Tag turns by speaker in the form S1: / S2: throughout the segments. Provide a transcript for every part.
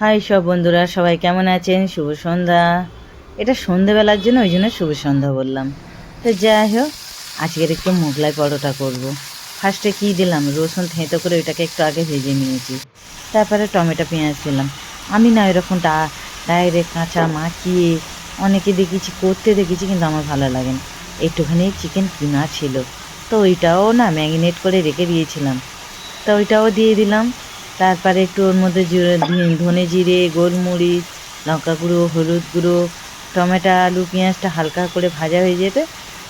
S1: High সব বন্ধুরা, সবাই কেমন আছেন? শুভ সন্ধ্যা। এটা সন্ধেবেলার জন্য, ওই জন্য শুভ সন্ধ্যা বললাম। তো যাই হোক, আজকের একটু মোগলাই পরোটা করব। ফার্স্টে কী দিলাম? রসুন থেঁতো করে ওইটাকে একটু আগে ভেজে নিয়েছি। তারপরে টমেটো, পেঁয়াজ দিলাম। আমি না এরকম ডা, ডাইরেক্ট কাঁচা মাখিয়ে অনেকে দেখেছি, করতে দেখেছি, কিন্তু আমার ভালো লাগে না। একটুখানি চিকেন কিমা ছিল। তো ওইটাও না ম্যাগিনেট করে রেখে দিয়েছিলাম। তো ওইটাও দিয়ে দিলাম। তারপরে একটু ওর মধ্যে ধনে- জিরে, গোলমরিচ, লঙ্কা গুঁড়ো, হলুদ গুঁড়ো, টমেটো, আলু, পেঁয়াজটা হালকা করে ভাজা হয়ে যেতে,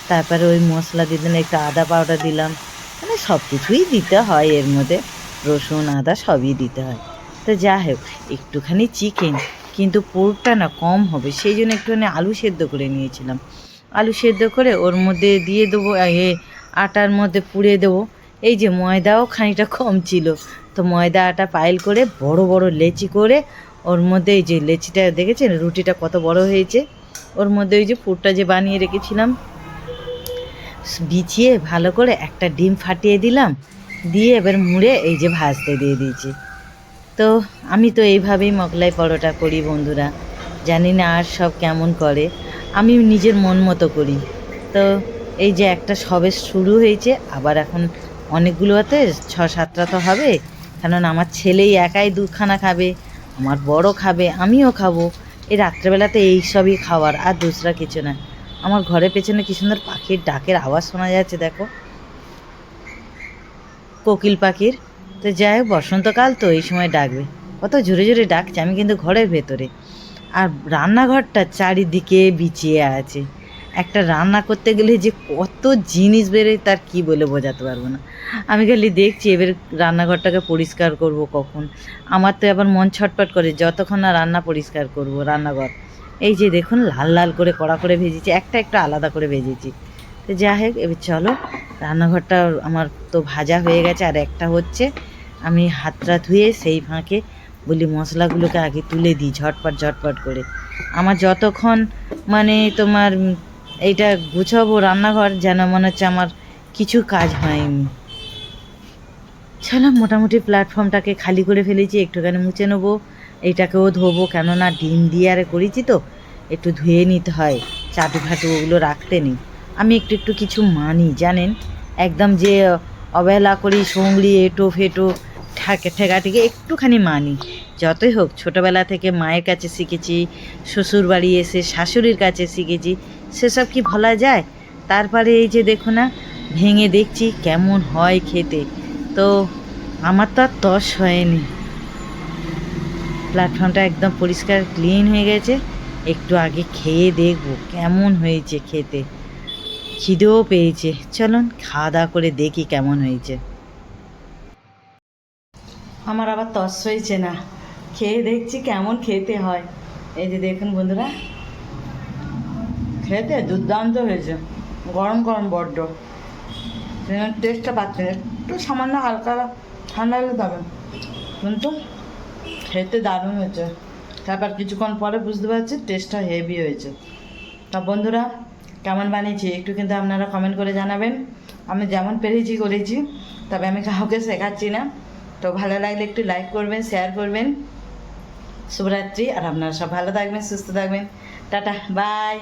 S1: তারপরে ওই মশলা দিলাম, একটু আদা পাউডার দিলাম। মানে সব কিছুই দিতে হয় এর মধ্যে, রসুন, আদা সবই দিতে হয়। তো যা হোক, একটুখানি চিকেন কিন্তু পোরটা না কম হবে, সেই জন্য একটুখানি আলু সেদ্ধ করে নিয়েছিলাম। আলু সেদ্ধ করে ওর মধ্যে দিয়ে দেবো, এ, আটার মধ্যে পুড়ে দেবো। এই যে ময়দাও খানিকটা কম ছিল তো ময়দা আটা পাইল করে বড় বড় লেচি করে, ওর মধ্যে এই যে লেচিটা দেখেছেন? রুটিটা কত বড় হয়েছে। ওর মধ্যে ওই যে পুরটা যে বানিয়ে রেখেছিলাম, বিছিয়ে ভালো করে একটা ডিম ফাটিয়ে দিলাম, দিয়ে এবার মুড়ে এই যে ভাজতে দিয়ে দিয়েছি। তো আমি তো এইভাবেই মগলাই পরোটা করি বন্ধুরা। জানি না আর সব কেমন করে। আমি নিজের মন মতো করি। তো এই যে একটা সবে শুরু হয়েছে, আবার এখন অনেকগুলো হাতে ছ সাতটা তো হবে কারণ আমার ছেলেই একাই দুখানা খাবে, আমার বড় খাবে, আমিও খাব। এই রাত্রেবেলাতে এই সবই খাওয়ার, আর দুসরা কিছু না। আমার ঘরের পেছনে কি সুন্দর পাখির ডাকের আওয়াজ শোনা যাচ্ছে, দেখো। কোকিল পাখির। তো যাই হোক, বসন্তকাল তো এই সময় ডাকবে। কত জোরে জোরে ডাকছে, আমি কিন্তু ঘরের ভেতরে। আর রান্নাঘরটা চারিদিকে বিছিয়ে আছে। একটা রান্না করতে গেলে যে কত জিনিস বেরোয় তার কি বলে বোঝাতে পারব না। আমি খালি দেখছি এবার রান্নাঘরটাকে পরিষ্কার করব কখন। আমার তো আবার মন ছটপট করে যতক্ষণ না রান্না পরিষ্কার করব রান্নাঘর। এই যে দেখুন লাল লাল করে কড়া করে ভেজেছি, একটা একটা আলাদা করে ভেজেছি। তো যাই হোক, এবার চলো, রান্নাঘরটা আমার তো ভাজা হয়ে গেছে আর একটা হচ্ছে আমি হাতটা ধুয়ে সেই ফাঁকে বলি মশলাগুলোকে আগে তুলে দিই ঝটপট ঝটপট করে। আমার যতক্ষণ মানে তোমার এইটা গুছাবো রান্নাঘর যেন মনে হচ্ছে আমার কিছু কাজ হয়নি। চলো মোটামুটি প্ল্যাটফর্মটাকে খালি করে ফেলেছি, একটুখানি মুছে নেব, এইটাকেও ধোবো, কেননা ডিম দিয়ে আরে করেছি তো, একটু ধুয়ে নিতে হয়, চাটু ফাটু ওগুলো রাখতে নেই। আমি একটু একটু কিছু মানি, জানেন? একদম যে অবহেলা করি, সঙ্গলি, এটো, ফেটো, ঠেকা ঠেকাটিকে একটুখানি মানি। যতই হোক, ছোটোবেলা থেকে মায়ের কাছে শিখেছি শ্বশুর বাড়ি এসে শাশুড়ির কাছে শিখেছি, সেসব কি ভোলা যায়? তারপরে এই যে দেখো না, ভেঙে দেখছি কেমন হয় খেতে। তো আমার তো আর তস হয়নি। প্ল্যাটফর্মটা একদম পরিষ্কার ক্লিন হয়ে গেছে। একটু আগে খেয়ে দেখব কেমন হয়েছে খেতে। খিদেও পেয়েছে। চলুন খাওয়া দাওয়া করে দেখি কেমন হয়েছে। আমার আবার তস হয়েছে না। খেয়ে দেখছি কেমন খেতে হয়। এই যে দেখুন বন্ধুরা, খেতে দুর্দান্ত হয়েছে, গরম গরম বড্ড। টেস্টটা পাচ্ছেন, একটু সামান্য হালকা ঠান্ডা হলে তবে। কিন্তু খেতে দারুণ হয়েছে। তারপর কিছুক্ষণ পরে বুঝতে পারছি টেস্টটা হেভি হয়েছে। তা বন্ধুরা, কেমন বানিয়েছি একটু কিন্তু আপনারা কমেন্ট করে জানাবেন। আমি যেমন পেরেছি করেছি, তবে আমি কাউকে শেখাচ্ছি না। তো ভালো লাগলে একটু লাইক করবেন শেয়ার করবেন। শুভরাত্রি আর আপনারা সব ভালো থাকবেন সুস্থ থাকবেন। Tata bye.